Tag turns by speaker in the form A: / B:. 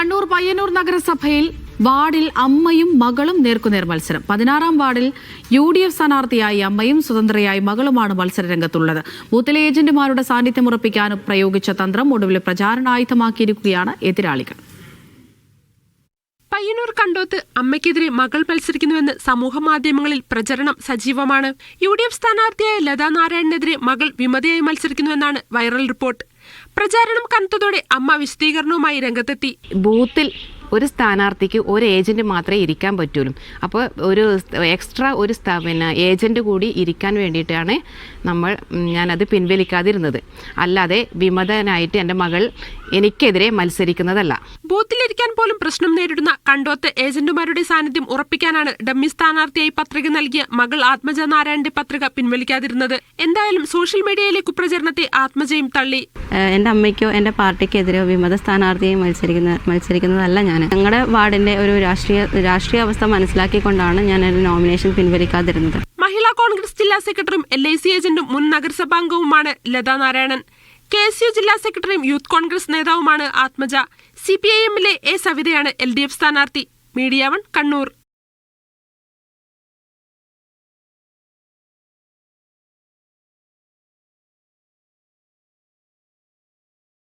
A: കണ്ണൂർ പയ്യന്നൂർ നഗരസഭയിൽ വാർഡിൽ അമ്മയും മകളും നേർക്കുനേർ മത്സരം. പതിനാറാം വാർഡിൽ യു ഡി എഫ് സ്ഥാനാർത്ഥിയായി അമ്മയും സ്വതന്ത്രയായി മകളുമാണ് മത്സര രംഗത്തുള്ളത്. ബൂത്തിലെ ഏജന്റുമാരുടെ സാന്നിധ്യം ഉറപ്പിക്കാൻ പ്രയോഗിച്ച തന്ത്രം ഒടുവിൽ പ്രചാരണായുധമാക്കിയിരിക്കുകയാണ് എതിരാളികൾ.
B: പയ്യന്നൂർ കണ്ടോത്ത് അമ്മയ്ക്കെതിരെ മകൾ മത്സരിക്കുന്നുവെന്ന് സമൂഹ മാധ്യമങ്ങളിൽ പ്രചരണം സജീവമാണ്. യു ഡി എഫ് സ്ഥാനാർത്ഥിയായ ലതാ നാരായണനെതിരെ മകൾ വിമതയായി മത്സരിക്കുന്നുവെന്നാണ് വൈറൽ റിപ്പോർട്ട്. പ്രചാരണം കനത്തതോടെ അമ്മ വിശദീകരണവുമായി രംഗത്തെത്തി.
C: ബൂത്തിൽ ഒരു സ്ഥാനാർത്ഥിക്ക് ഒരു ഏജന്റ് മാത്രമേ ഇരിക്കാൻ പറ്റുള്ളൂ. അപ്പോൾ ഒരു എക്സ്ട്രാ ഒരു സ്ഥാ- പിന്നെ ഏജന്റ് കൂടി ഇരിക്കാൻ വേണ്ടിയിട്ടാണ് നമ്മൾ ഞാനത് പിൻവലിക്കാതിരുന്നത്. അല്ലാതെ വിമതനായിട്ട് എന്റെ മകൾ എനിക്കെതിരെ മത്സരിക്കുന്നതല്ല.
B: ബൂത്തിലിരിക്കാൻ പോലും പ്രശ്നം നേരിടുന്ന കണ്ടോത്ത് ഏജന്റുമാരുടെ സാന്നിധ്യം ഉറപ്പിക്കാനാണ് ഡമ്മി സ്ഥാനാർത്ഥിയായി പത്രിക നൽകിയ മകൾ ആത്മജ നാരായണന്റെ പത്രിക പിൻവലിക്കാതിരുന്നത്. എന്തായാലും സോഷ്യൽ മീഡിയയിലെ കുപ്രചരണത്തെ ആത്മജയും തള്ളി.
D: എന്റെ എന്റെ അമ്മയ്ക്കോ എന്റെ പാർട്ടിക്കെതിരെയോ വിമത സ്ഥാനാർത്ഥിയെ മത്സരിക്കുന്ന മത്സരിക്കുന്നതല്ല ഞാൻ ഞങ്ങളുടെ വാർഡിന്റെ ഒരു രാഷ്ട്രീയ രാഷ്ട്രീയ അവസ്ഥ മനസ്സിലാക്കിക്കൊണ്ടാണ് ഞാൻ ഒരു നോമിനേഷൻ പിൻവലിക്കാതിരുന്നത്.
B: മഹിളാ കോൺഗ്രസ് ജില്ലാ സെക്രട്ടറിയും എൽ ഐ സി ഏജന്റും മുൻ നഗരസഭാംഗവുമാണ് Latha Narayanan K S U ജില്ലാ സെക്രട്ടറിയും യൂത്ത് കോൺഗ്രസ് നേതാവുമാണ് ആത്മജ. സി പി ഐ എമ്മിലെ എ സവിതയാണ് എൽ ഡി എഫ് സ്ഥാനാർത്ഥി. Media One Kannur.